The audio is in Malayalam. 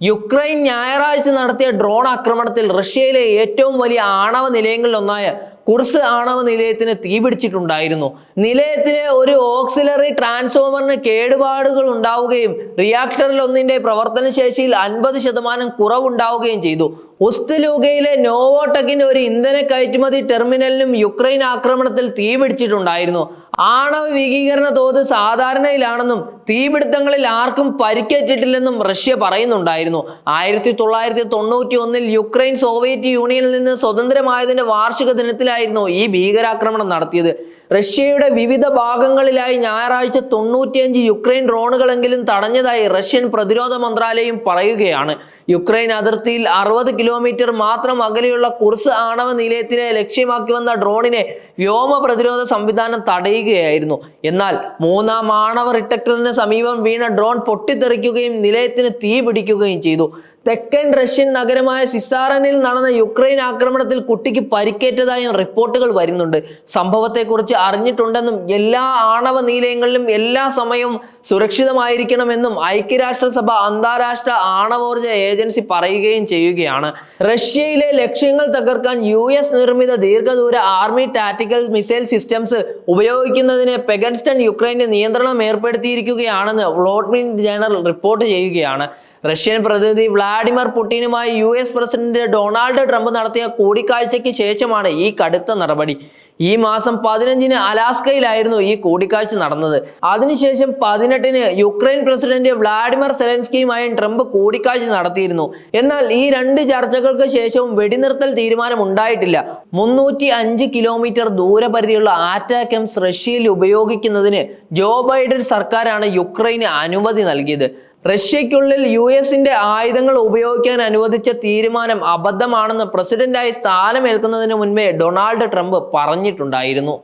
യുക്രൈൻ ഞായറാഴ്ച നടത്തിയ ഡ്രോൺ ആക്രമണത്തിൽ റഷ്യയിലെ ഏറ്റവും വലിയ ആണവ നിലയങ്ങളിലൊന്നായ കുർസ് ആണവ നിലയത്തിന് തീപിടിച്ചിട്ടുണ്ടായിരുന്നു. നിലയത്തിലെ ഒരു ഓക്സിലറി ട്രാൻസ്ഫോമറിന് കേടുപാടുകൾ ഉണ്ടാവുകയും റിയാക്ടറിൽ ഒന്നിന്റെ പ്രവർത്തനശേഷിയിൽ അൻപത് ശതമാനം കുറവുണ്ടാവുകയും ചെയ്തു. ഉസ്തലൂഗയിലെ നോവോടെക്കിന്റെ ഒരു ഇന്ധന കയറ്റുമതി ടെർമിനലിനും യുക്രൈൻ ആക്രമണത്തിൽ തീപിടിച്ചിട്ടുണ്ടായിരുന്നു. ആണവ വികീകരണ തോത് സാധാരണയിലാണെന്നും തീപിടുത്തങ്ങളിൽ ആർക്കും പരിക്കേറ്റിട്ടില്ലെന്നും റഷ്യ പറയുന്നുണ്ടായിരുന്നു. ആയിരത്തി തൊള്ളായിരത്തി തൊണ്ണൂറ്റി ഒന്നിൽ യുക്രൈൻ സോവിയറ്റ് യൂണിയനിൽ നിന്ന് സ്വതന്ത്രമായതിന്റെ വാർഷിക ദിനത്തിലായിരുന്നു ഈ ഭീകരാക്രമണം നടത്തിയത്? റഷ്യയുടെ വിവിധ ഭാഗങ്ങളിലായി ഞായറാഴ്ച തൊണ്ണൂറ്റിയഞ്ച് യുക്രൈൻ ഡ്രോണുകളെങ്കിലും തടഞ്ഞതായി റഷ്യൻ പ്രതിരോധ മന്ത്രാലയം പറയുകയാണ്. യുക്രൈൻ അതിർത്തിയിൽ അറുപത് കിലോമീറ്റർ മാത്രം അകലെയുള്ള കുർസ് ആണവ നിലയത്തിനെ ലക്ഷ്യമാക്കി വന്ന ഡ്രോണിനെ വ്യോമ പ്രതിരോധ സംവിധാനം തടയുകയായിരുന്നു. എന്നാൽ മൂന്നാം ആണവ റിട്ടക്ടറിന് സമീപം വീണ ഡ്രോൺ പൊട്ടിത്തെറിക്കുകയും നിലയത്തിന് തീ പിടിക്കുകയും ചെയ്തു. തെക്കൻ റഷ്യൻ നഗരമായ സിസാറനിൽ നടന്ന യുക്രൈൻ ആക്രമണത്തിൽ കുട്ടിക്ക് പരിക്കേറ്റതായും റിപ്പോർട്ടുകൾ വരുന്നുണ്ട്. സംഭവത്തെക്കുറിച്ച് അറിഞ്ഞിട്ടുണ്ടെന്നും എല്ലാ ആണവ നിലയങ്ങളിലും എല്ലാ സമയവും സുരക്ഷിതമായിരിക്കണമെന്നും ഐക്യരാഷ്ട്രസഭ അന്താരാഷ്ട്ര ആണവോർജ ഏജൻസി പറയുകയും ചെയ്യുകയാണ്. റഷ്യയിലെ ലക്ഷ്യങ്ങൾ തകർക്കാൻ യു എസ് നിർമ്മിത ദീർഘദൂര ആർമി ടാറ്റിക്കൽ മിസൈൽ സിസ്റ്റംസ് ഉപയോഗിക്കുന്നതിന് പെഗൻസ്റ്റൺ യുക്രൈന് നിയന്ത്രണം ഏർപ്പെടുത്തിയിരിക്കുകയാണെന്ന് വ്ളോഡ്മിൻ ജനറൽ റിപ്പോർട്ട് ചെയ്യുകയാണ്. റഷ്യൻ പ്രതിനിധി Vladimir പുടിനുമായി U S president Donald Trump നടത്തിയ കൂടിക്കാഴ്ചയ്ക്ക് ശേഷമാണ് ഈ കടുത്ത നടപടി. ഈ മാസം പതിനഞ്ചിന് അലാസ്കയിലായിരുന്നു ഈ കൂടിക്കാഴ്ച നടന്നത്. അതിനുശേഷം പതിനെട്ടിന് യുക്രൈൻ പ്രസിഡന്റ് വ്ളാഡിമിർ സെലൻസ്കിയുമായും ട്രംപ് കൂടിക്കാഴ്ച നടത്തിയിരുന്നു. എന്നാൽ ഈ രണ്ട് ചർച്ചകൾക്ക് ശേഷവും വെടിനിർത്തൽ തീരുമാനം ഉണ്ടായിട്ടില്ല മുന്നൂറ്റി അഞ്ച് കിലോമീറ്റർ ദൂരപരിധിയുള്ള ആറ്റാക്കംസ് റഷ്യയിൽ ഉപയോഗിക്കുന്നതിന് ജോ ബൈഡൻ സർക്കാരാണ് യുക്രൈന് അനുമതി നൽകിയത്. റഷ്യയ്ക്കുള്ളിൽ യു എസിന്റെ ആയുധങ്ങൾ ഉപയോഗിക്കാൻ അനുവദിച്ച തീരുമാനം അബദ്ധമാണെന്ന് പ്രസിഡന്റായി സ്ഥാനമേൽക്കുന്നതിന് മുൻപേ ഡൊണാൾഡ് ട്രംപ് പറഞ്ഞിട്ടുണ്ടായിരുന്നു.